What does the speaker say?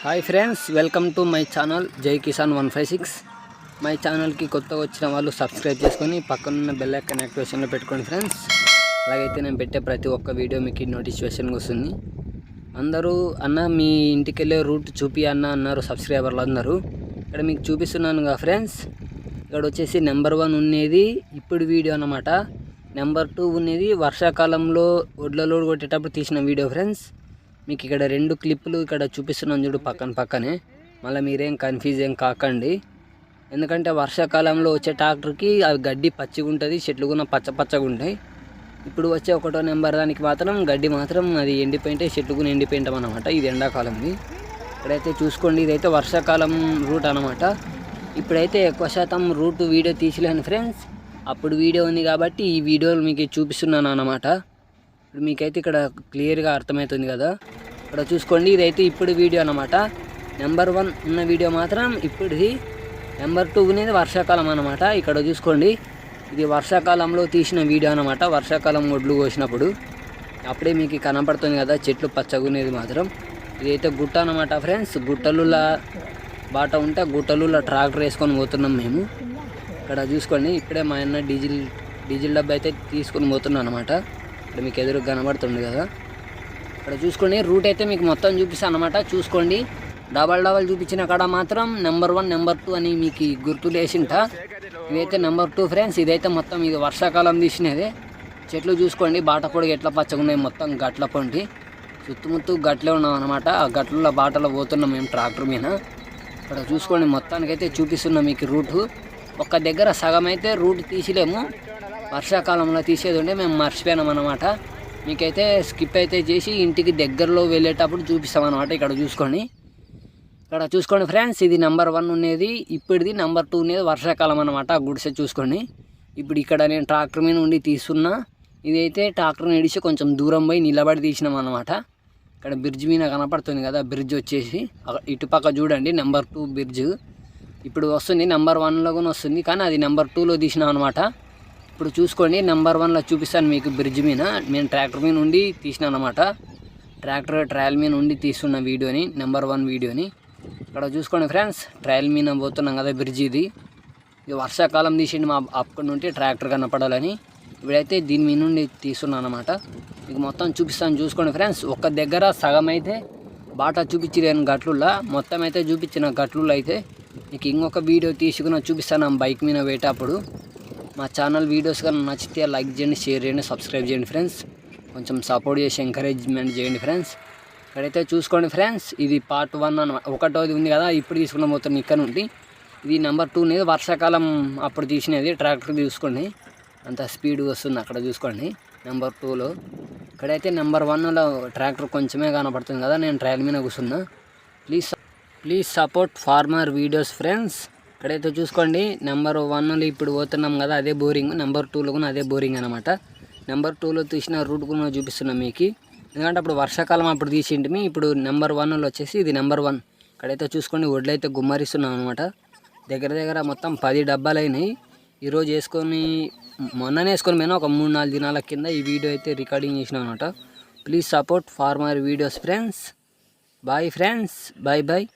Hi friends welcome to my channel Jai Kisan one five six my ఛానల్కి కొత్తగా వచ్చిన వాళ్ళు సబ్స్క్రైబ్ చేసుకొని పక్కనున్న బెల్ ఐకాన్ యాక్టివేషన్లో పెట్టుకోండి ఫ్రెండ్స్ అలాగైతే నేను పెట్టే ప్రతి ఒక్క వీడియో మీకు నోటిఫికేషన్కి వస్తుంది. అందరూ అన్న మీ ఇంటికి వెళ్ళే రూట్ చూపి అన్న అన్నారు సబ్స్క్రైబర్లు అందరూ. ఇక్కడ మీకు చూపిస్తున్నాను కదా ఫ్రెండ్స్ ఇక్కడ వచ్చేసి నెంబర్ వన్ ఉన్నది ఇప్పుడు వీడియో అన్నమాట. నెంబర్ టూ ఉన్నది వర్షాకాలంలో ఒడ్ల కొట్టేటప్పుడు తీసిన వీడియో ఫ్రెండ్స్ మీకు ఇక్కడ రెండు క్లిప్పులు ఇక్కడ చూపిస్తున్నాను చూడు పక్కన పక్కనే. మళ్ళీ మీరేం కన్ఫ్యూజ్ ఏం కాకండి. ఎందుకంటే వర్షాకాలంలో వచ్చే ట్రాక్టర్కి అవి గడ్డి పచ్చిగా ఉంటుంది చెట్లు కూడా పచ్చ పచ్చగా ఉంటాయి. ఇప్పుడు వచ్చే ఒకటో నెంబర్ దానికి మాత్రం గడ్డి మాత్రం అది ఎండిపోయింటే చెట్లు కూడా ఎండిపోయింటాం అనమాట ఇది ఎండాకాలంది. ఇక్కడైతే చూసుకోండి ఇదైతే వర్షాకాలం రూట్ అనమాట ఇప్పుడైతే ఎక్కువ శాతం రూట్ వీడియో తీసలేను ఫ్రెండ్స్. అప్పుడు వీడియో ఉంది కాబట్టి ఈ వీడియోలు మీకు చూపిస్తున్నాను అనమాట ఇప్పుడు మీకైతే ఇక్కడ క్లియర్గా అర్థమవుతుంది కదా. ఇక్కడ చూసుకోండి ఇదైతే ఇప్పుడు వీడియో అనమాట నెంబర్ వన్ ఉన్న వీడియో మాత్రం ఇప్పుడుది నెంబర్ టూ అనేది వర్షాకాలం అనమాట ఇక్కడ చూసుకోండి ఇది వర్షాకాలంలో తీసిన వీడియో అనమాట వర్షాకాలం ఒడ్లు కోసినప్పుడు అప్పుడే మీకు కనపడుతుంది కదా చెట్లు పచ్చగునేది మాత్రం. ఇదైతే గుట్ట అనమాట ఫ్రెండ్స్. గుట్టలులా బాట ఉంటే గుట్టలులా ట్రాక్టర్ వేసుకొని పోతున్నాం మేము. ఇక్కడ చూసుకోండి ఇక్కడే మా అన్న డీజిల్ డీజిల్ డబ్బా అయితే తీసుకొని పోతున్నాం అనమాట ఇక్కడ మీకు ఎదురు కనబడుతుంది కదా. ఇక్కడ చూసుకోండి రూట్ అయితే మీకు మొత్తం చూపిస్తాను అనమాట చూసుకోండి డబల్ డబల్ చూపించిన కాడ మాత్రం నెంబర్ వన్ నెంబర్ టూ అని మీకు గుర్తులు వేసింట ఇదైతే నెంబర్ టూ ఫ్రెండ్స్ ఇదైతే మొత్తం ఇది వర్షాకాలం తీసినది. చెట్లు చూసుకోండి బాట కూడా ఎట్లా పచ్చగా ఉన్నాయి మొత్తం గట్ల పొంటి. చుట్టుముత్తు గట్లే ఉన్నాం అనమాట ఆ గట్లలో బాటలో పోతున్నాం మేము ట్రాక్టర్ మీద. ఇక్కడ చూసుకోండి మొత్తానికైతే చూపిస్తున్నాం మీకు రూటు. ఒక్క దగ్గర సగం అయితే రూట్ తీసిలేము. వర్షాకాలంలో తీసేది ఉంటే మేము మర్చిపోయినాం అనమాట మీకైతే స్కిప్ అయితే చేసి ఇంటికి దగ్గరలో వెళ్ళేటప్పుడు చూపిస్తాం అనమాట ఇక్కడ చూసుకొని. ఇక్కడ చూసుకోండి ఫ్రెండ్స్ ఇది నెంబర్ వన్ ఉండేది ఇప్పటిది నెంబర్ టూ ఉండేది వర్షాకాలం అనమాట గుడిసె చూసుకోండి ఇప్పుడు ఇక్కడ నేను ట్రాక్టర్ మీద ఉండి తీస్తున్నా. ఇదైతే ట్రాక్టర్ ఇడిచి కొంచెం దూరం పోయి నిలబడి తీసినాం అనమాట ఇక్కడ బ్రిడ్జ్ మీద కనపడుతుంది కదా బ్రిడ్జ్ వచ్చేసి. ఇటుపక్క చూడండి నెంబర్ టూ బ్రిడ్జ్. ఇప్పుడు వస్తుంది నెంబర్ వన్లో కూడా వస్తుంది కానీ అది నెంబర్ టూలో తీసినాం అనమాట ఇప్పుడు చూసుకోండి నెంబర్ వన్లో చూపిస్తాను మీకు బ్రిడ్జ్ మీద. నేను ట్రాక్టర్ మీద ఉండి తీసినాను అనమాట ట్రాక్టర్ ట్రయల్ మీద ఉండి తీస్తున్న వీడియోని నెంబర్ వన్ వీడియోని. ఇక్కడ చూసుకోండి ఫ్రెండ్స్ ట్రయల్ మీద పోతున్నాం కదా బ్రిడ్జ్ ఇది. ఇది వర్షాకాలం తీసిండి మా అప్పటి నుండి ట్రాక్టర్ కనపడాలని. ఇప్పుడైతే దీని మీద నుండి తీస్తున్నాను అనమాట మీకు మొత్తం చూపిస్తాను చూసుకోండి ఫ్రెండ్స్ ఒక్క దగ్గర సగం అయితే బాటా చూపించలేను గట్లుల్లా. మొత్తం అయితే చూపించిన గట్లుల్లో అయితే. మీకు ఇంకొక వీడియో తీసుకుని చూపిస్తాను బైక్ మీద వేటప్పుడు. మా ఛానల్ వీడియోస్ కానీ నచ్చితే లైక్ చేయండి షేర్ చేయండి సబ్స్క్రైబ్ చేయండి ఫ్రెండ్స్ కొంచెం సపోర్ట్ చేసి ఎంకరేజ్మెంట్ చేయండి ఫ్రెండ్స్ ఇక్కడైతే చూసుకోండి ఫ్రెండ్స్ ఇది పార్ట్ వన్ అని ఒకటోది ఉంది కదా ఇప్పుడు తీసుకున్న మొత్తం ఇక్కడ నుండి. ఇది నెంబర్ టూ అనేది వర్షాకాలం అప్పుడు తీసినది ట్రాక్టర్ చూసుకోండి అంత స్పీడ్ వస్తుంది అక్కడ చూసుకోండి నెంబర్ టూలో ఇక్కడైతే నెంబర్ వన్లో ట్రాక్టర్ కొంచెమే కనపడుతుంది కదా నేను ట్రయల్ మీద కూర్చున్నా. Please please support farmer videos friends ఇక్కడైతే చూసుకోండి నెంబర్ వన్లో ఇప్పుడు పోతున్నాం కదా అదే బోరింగ్ నెంబర్ టూలో కూడా అదే బోరింగ్ అనమాట నెంబర్ టూలో తీసిన రూట్ కూడా చూపిస్తున్నాం మీకు. ఎందుకంటే అప్పుడు వర్షాకాలం అప్పుడు తీసింటిమి ఇప్పుడు నెంబర్ వన్లో వచ్చేసి ఇది నెంబర్ వన్ ఇక్కడైతే చూసుకోండి వడ్లైతే అయితే గుమ్మరిస్తున్నాం అనమాట దగ్గర దగ్గర మొత్తం పది డబ్బాలు అయినాయి. ఈరోజు వేసుకొని మొన్ననే వేసుకొని పోయినా ఒక మూడు నాలుగు దినాల కింద ఈ వీడియో అయితే రికార్డింగ్ చేసినాం అనమాట please support farmer videos friends bye friends bye bye